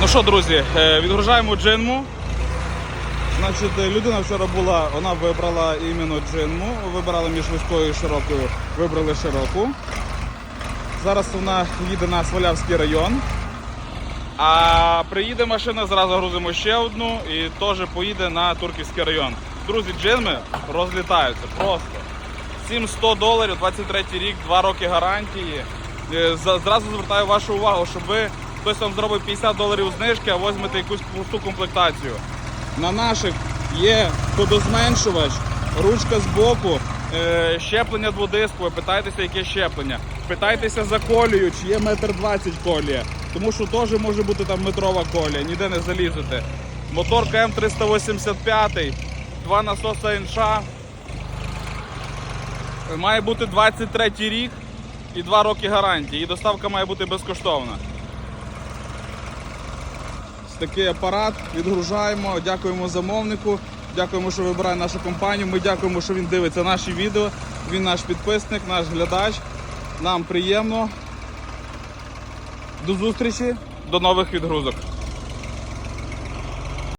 Ну що, друзі, е, відгружаємо джинму. Значить, е, людина вчора була, вона вибрала іменно джинму, вибирала між вузькою і широкою, вибрали широку. Зараз вона їде на Свалявський район. А приїде машина, зразу грузимо ще одну і теж поїде на Турківський район. Друзі, джинми розлітаються просто. 700 доларів, 23 рік, 2 роки гарантії. Е, Зразу звертаю вашу увагу, щоб ви хтось вам зробив 50 доларів знижки, а візьмете якусь пусту комплектацію. На наших є ходозменшувач, ручка з боку, е, щеплення дводискове, питайтеся, яке щеплення. Питайтеся за колію, чи є метр двадцять колія. Тому що теж може бути там метрова колія, ніде не залізете. Мотор КМ385, два насоса НШ. Має бути 23 рік і 2 роки гарантії. І доставка має бути безкоштовна. Такий апарат відгружаємо. Дякуємо замовнику. Дякуємо, що вибирає нашу компанію. Ми дякуємо, що він дивиться наші відео. Він наш підписник, наш глядач. Нам приємно. До зустрічі, до нових відгрузок.